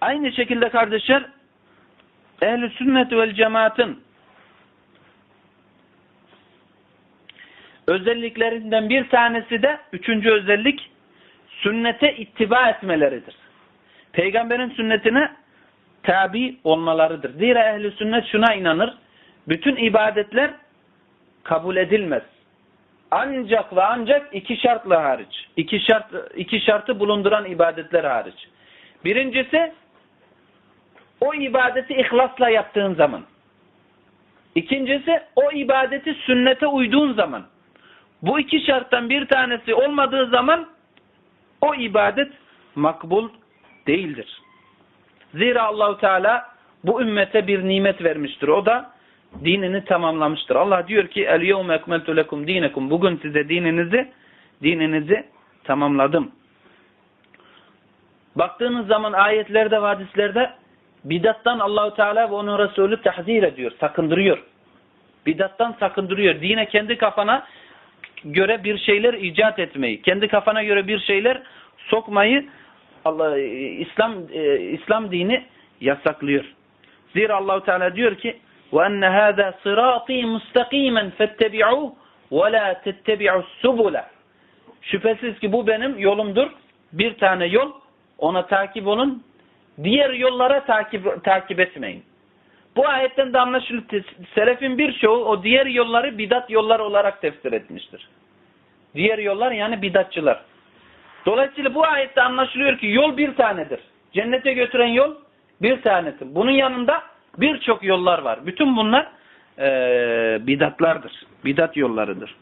Aynı şekilde kardeşler ehl-i sünnet vel cemaatın özelliklerinden bir tanesi de üçüncü özellik sünnete ittiba etmeleridir. Peygamberin sünnetine tabi olmalarıdır. Zira ehli sünnet şuna inanır. Bütün ibadetler kabul edilmez. Ancak ve ancak iki şartla hariç. İki şart iki şartı bulunduran ibadetler hariç. Birincisi o ibadeti ihlasla yaptığın zaman. İkincisi o ibadeti sünnete uyduğun zaman. Bu iki şarttan bir tanesi olmadığı zaman o ibadet makbul değildir. Zira Allahu Teala bu ümmete bir nimet vermiştir. O da dinini tamamlamıştır. Allah diyor ki el yevme ekmeltu lekum dinekum. Bugün size dininizi dininizi tamamladım. Baktığınız zaman ayetlerde hadislerde bidattan Allahu Teala ve onun Resulü tahzir ediyor, sakındırıyor. Bidattan sakındırıyor. Dine kendi kafana göre bir şeyler icat etmeyi, kendi kafana göre bir şeyler sokmayı Allah İslam e, İslam dini yasaklıyor. Zira Allahu Teala diyor ki: "Ve enne hâzâ sırâtî mustakîmen fettebi'û ve lâ tettebi'us subula." Şüphesiz ki bu benim yolumdur. Bir tane yol, ona takip olun. Diğer yollara takip takip etmeyin. Bu ayetten de anlaşılır. Selefin birçoğu o diğer yolları bidat yolları olarak tefsir etmiştir. Diğer yollar yani bidatçılar. Dolayısıyla bu ayette anlaşılıyor ki yol bir tanedir. Cennete götüren yol bir tanedir. Bunun yanında birçok yollar var. Bütün bunlar e, bidatlardır. Bidat yollarıdır.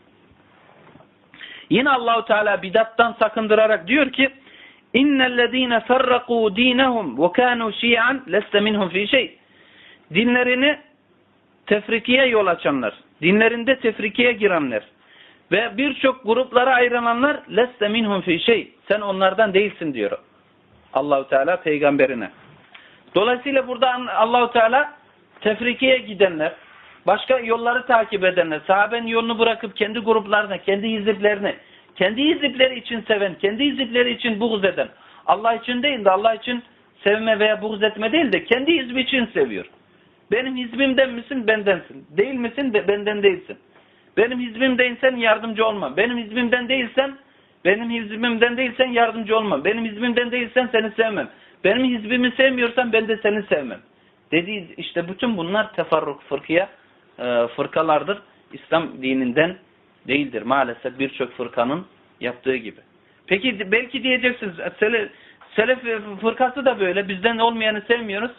Yine Allahu Teala bidattan sakındırarak diyor ki İnnellezîne ferrakû dînehum ve kânû şî'an leste minhum fî şey. Dinlerini tefrikiye yol açanlar, dinlerinde tefrikiye girenler ve birçok gruplara ayrılanlar leste minhum fi şey. Sen onlardan değilsin diyor. Allahu Teala peygamberine. Dolayısıyla burada Allahu Teala tefrikiye gidenler, başka yolları takip edenler, sahabenin yolunu bırakıp kendi gruplarına, kendi hiziplerini, kendi hizipleri için seven, kendi hizipleri için buğz eden, Allah için değil de Allah için sevme veya buğz etme değil de kendi hizbi için seviyor. Benim hizbimden misin? Bendensin. Değil misin? Benden değilsin. Benim hizbimdeysen yardımcı olma. Benim hizbimden değilsen benim hizbimden değilsen yardımcı olma. Benim hizbimden değilsen seni sevmem. Benim hizbimi sevmiyorsan ben de seni sevmem. Dediği işte bütün bunlar teferruk fırkıya e, fırkalardır. İslam dininden değildir. Maalesef birçok fırkanın yaptığı gibi. Peki belki diyeceksiniz selef, selef fırkası da böyle. Bizden olmayanı sevmiyoruz.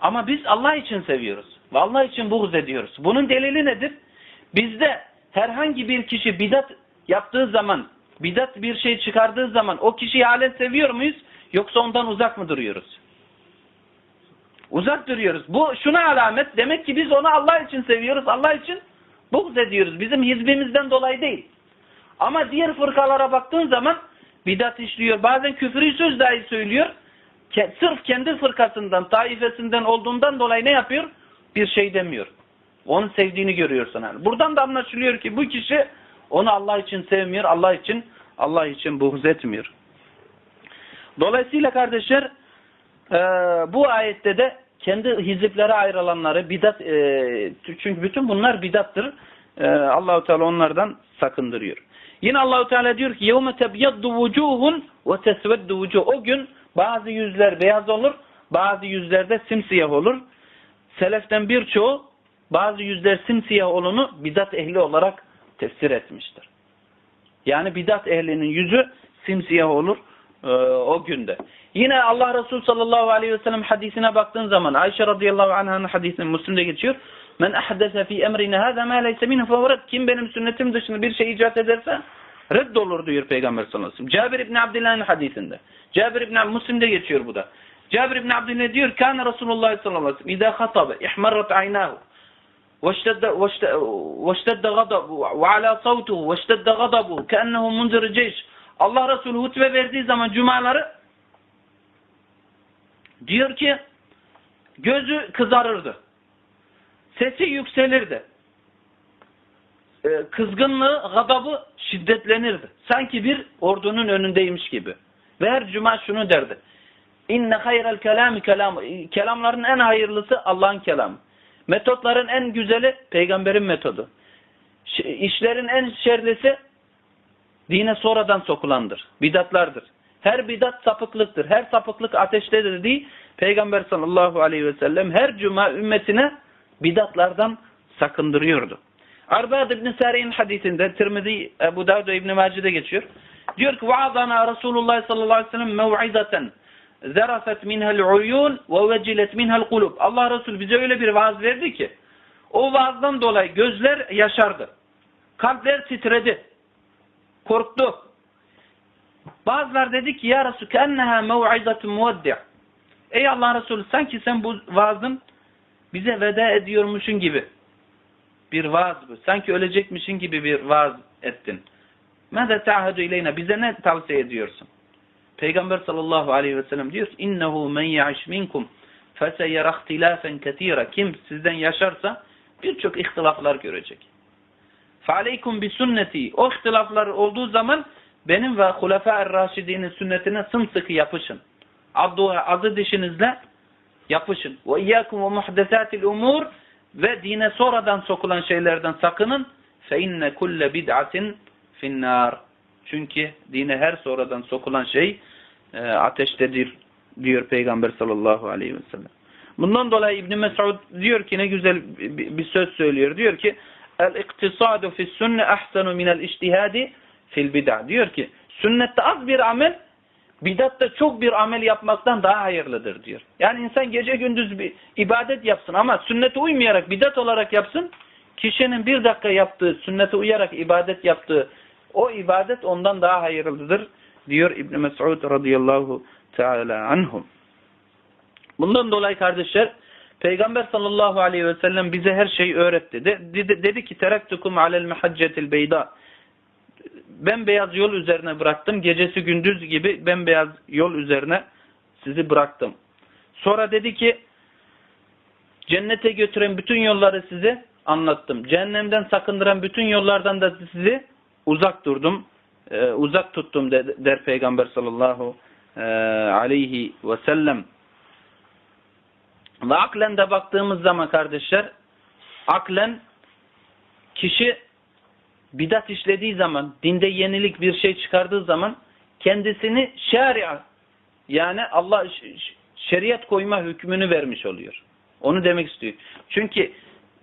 Ama biz Allah için seviyoruz. Ve Allah için buğz ediyoruz. Bunun delili nedir? Bizde herhangi bir kişi bidat yaptığı zaman, bidat bir şey çıkardığı zaman o kişiyi halen seviyor muyuz? Yoksa ondan uzak mı duruyoruz? Uzak duruyoruz. Bu şuna alamet. Demek ki biz onu Allah için seviyoruz. Allah için buğz ediyoruz. Bizim hizbimizden dolayı değil. Ama diğer fırkalara baktığın zaman bidat işliyor. Bazen küfrü söz dahi söylüyor. Sırf kendi fırkasından, taifesinden olduğundan dolayı ne yapıyor? Bir şey demiyor. Onu sevdiğini görüyorsun. Yani. Buradan da anlaşılıyor ki bu kişi onu Allah için sevmiyor, Allah için Allah için buğz etmiyor. Dolayısıyla kardeşler bu ayette de kendi hiziplere ayrılanları bidat e, çünkü bütün bunlar bidattır. E, Allahu Teala onlardan sakındırıyor. Yine Allahu Teala diyor ki: "Yevme tebyaddu vucuhun ve tesveddu vucuh." O gün bazı yüzler beyaz olur, bazı yüzlerde simsiyah olur. Seleften birçoğu bazı yüzler simsiyah olunu bidat ehli olarak tefsir etmiştir. Yani bidat ehlinin yüzü simsiyah olur e, o günde. Yine Allah Resulü sallallahu aleyhi ve sellem hadisine baktığın zaman Ayşe radıyallahu anh'ın hadisinin Müslim'de geçiyor. Men ahdese fi emrine hâzâ mâ leyse minhu fevret. Kim benim sünnetim dışında bir şey icat ederse reddolur diyor Peygamber sallallahu aleyhi ve sellem. Cabir İbni Abdillah'ın hadisinde. Cabir İbni Müslim'de geçiyor bu da. Cabir İbni Abdillah diyor Kâne Resulullah sallallahu aleyhi ve sellem İzâ hatabe ihmarrat aynâhu واشتد واشتد غضب وعلى صوته واشتد غضبه كأنه منذر جيش Allah Resulü hutbe verdiği zaman cumaları diyor ki gözü kızarırdı. Sesi yükselirdi. Kızgınlığı, gadabı şiddetlenirdi. Sanki bir ordunun önündeymiş gibi. Ve her cuma şunu derdi. İnne hayral kelami kelam. Kelamların en hayırlısı Allah'ın kelamı. Metotların en güzeli peygamberin metodu. İşlerin en şerlisi dine sonradan sokulandır. Bidatlardır. Her bidat sapıklıktır. Her sapıklık ateştedir diye Peygamber sallallahu aleyhi ve sellem her cuma ümmetine bidatlardan sakındırıyordu. Arbad İbn Sari'nin hadisinde Tirmizi, Ebu Davud İbn Mace'de geçiyor. Diyor ki vaazana Resulullah sallallahu aleyhi ve sellem mev'izaten zerafet minhel uyun ve vecilet minhel kulub. Allah Resulü bize öyle bir vaaz verdi ki o vaazdan dolayı gözler yaşardı. Kalpler titredi. Korktu. Bazılar dedi ki ya Resul kenneha mev'izatun muveddi'. Ey Allah Resulü sanki sen bu vaazın bize veda ediyormuşun gibi bir vaaz bu. Sanki ölecekmişin gibi bir vaaz ettin. Mâze ta'hadu ileyna. Bize ne tavsiye ediyorsun? Peygamber sallallahu aleyhi ve sellem diyor ki innehu men ya'iş minkum feseyera ihtilafen ketira. Kim sizden yaşarsa birçok ihtilaflar görecek. Bi sünneti. O ihtilaflar olduğu zaman benim ve Hulefâ-i Raşidî'nin sünnetine sımsıkı yapışın. Abduha azı dişinizle yapışın. Ve iyyâkum ve umur ve dine sonradan sokulan şeylerden sakının. Fe inne kulle bid'atin finnâr. Çünkü dine her sonradan sokulan şey e, ateştedir diyor Peygamber sallallahu aleyhi ve sellem. Bundan dolayı İbn Mesud diyor ki ne güzel bir söz söylüyor. Diyor ki el-iktisadu fis sünne ahsanu minel ictihadi fil bid'a. Diyor ki sünnette az bir amel bidatta çok bir amel yapmaktan daha hayırlıdır diyor. Yani insan gece gündüz bir ibadet yapsın ama sünnete uymayarak bidat olarak yapsın. Kişinin bir dakika yaptığı, sünnete uyarak ibadet yaptığı o ibadet ondan daha hayırlıdır diyor İbn Mes'ud radıyallahu teala anhum. Bundan dolayı kardeşler Peygamber sallallahu aleyhi ve sellem bize her şeyi öğretti. De, dedi, dedi ki teraktukum alel mehaccetil beyda. Ben beyaz yol üzerine bıraktım. Gecesi gündüz gibi ben beyaz yol üzerine sizi bıraktım. Sonra dedi ki cennete götüren bütün yolları size anlattım. Cehennemden sakındıran bütün yollardan da sizi uzak durdum. e, uzak tuttum de- der Peygamber sallallahu e, aleyhi ve sellem. Ve aklen de baktığımız zaman kardeşler aklen kişi bidat işlediği zaman, dinde yenilik bir şey çıkardığı zaman kendisini şeria yani Allah şeriat koyma hükmünü vermiş oluyor. Onu demek istiyor. Çünkü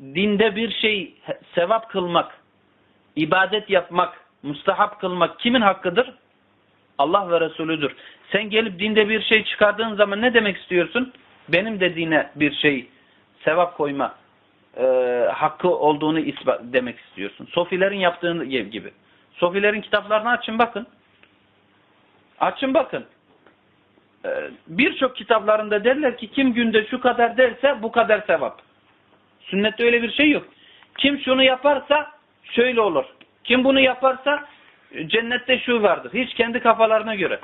dinde bir şey sevap kılmak, ibadet yapmak, mustahap kılmak kimin hakkıdır? Allah ve Resulüdür. Sen gelip dinde bir şey çıkardığın zaman ne demek istiyorsun? Benim de dine bir şey sevap koyma e, hakkı olduğunu ispat demek istiyorsun. Sofilerin yaptığını gibi. Sofilerin kitaplarını açın bakın. Açın bakın. E, Birçok kitaplarında derler ki kim günde şu kadar derse bu kadar sevap. Sünnette öyle bir şey yok. Kim şunu yaparsa şöyle olur. Kim bunu yaparsa cennette şu vardır. Hiç kendi kafalarına göre.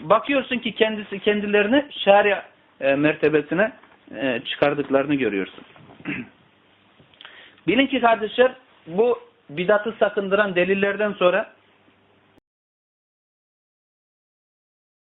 Bakıyorsun ki kendisi kendilerini şaria e, mertebesine e, çıkardıklarını görüyorsun. Bilin ki kardeşler bu bidatı sakındıran delillerden sonra